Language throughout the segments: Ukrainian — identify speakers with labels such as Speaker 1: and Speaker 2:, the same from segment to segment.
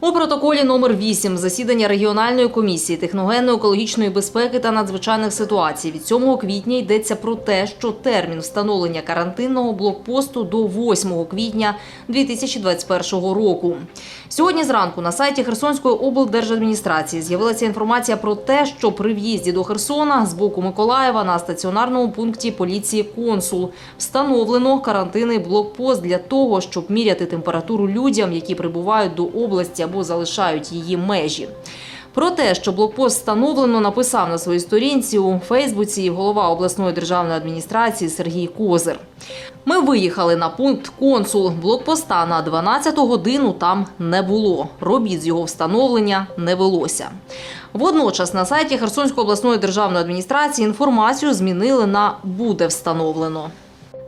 Speaker 1: У протоколі номер 8 засідання регіональної комісії техногенно-екологічної безпеки та надзвичайних ситуацій від 7 квітня йдеться про те, що термін встановлення карантинного блокпосту до 8 квітня 2021 року. Сьогодні зранку на сайті Херсонської облдержадміністрації з'явилася інформація про те, що при в'їзді до Херсона з боку Миколаєва на стаціонарному пункті поліції консул встановлено карантинний блокпост для того, щоб міряти температуру людям, які прибувають до області або залишають її межі. Про те, що блокпост встановлено, написав на своїй сторінці у Фейсбуці голова обласної державної адміністрації Сергій Козир. Ми виїхали на пункт консул. Блокпоста на 12 годину там не було. Робіт з його встановлення не велося. Водночас на сайті Херсонської обласної державної адміністрації інформацію змінили на буде встановлено.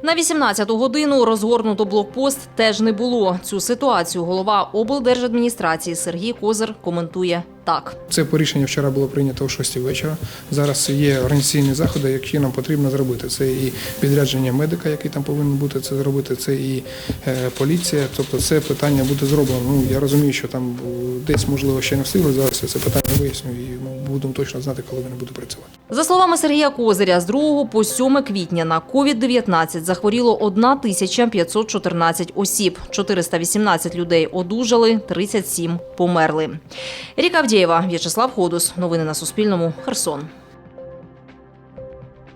Speaker 1: На 18-ту годину розгорнуто блокпост теж не було. Цю ситуацію голова облдержадміністрації Сергій Козир коментує так.
Speaker 2: Це по рішення вчора було прийнято о 6 вечора. Зараз є організаційні заходи, які нам потрібно зробити. Це і підрядження медика, який там повинен бути це зробити. Це і е, поліція. Тобто, це питання буде зроблено. Ну я розумію, що там е, десь можливо ще не встигли. Зараз я це питання виясню і ми будемо точно знати, коли вони будуть працювати.
Speaker 1: За словами Сергія Козиря, з 2 по 7 квітня на COVID-19 захворіло 1514 осіб, 418 людей одужали, 37 померли. Ріка Авдєєва, В'ячеслав Ходус. Новини на Суспільному. Херсон.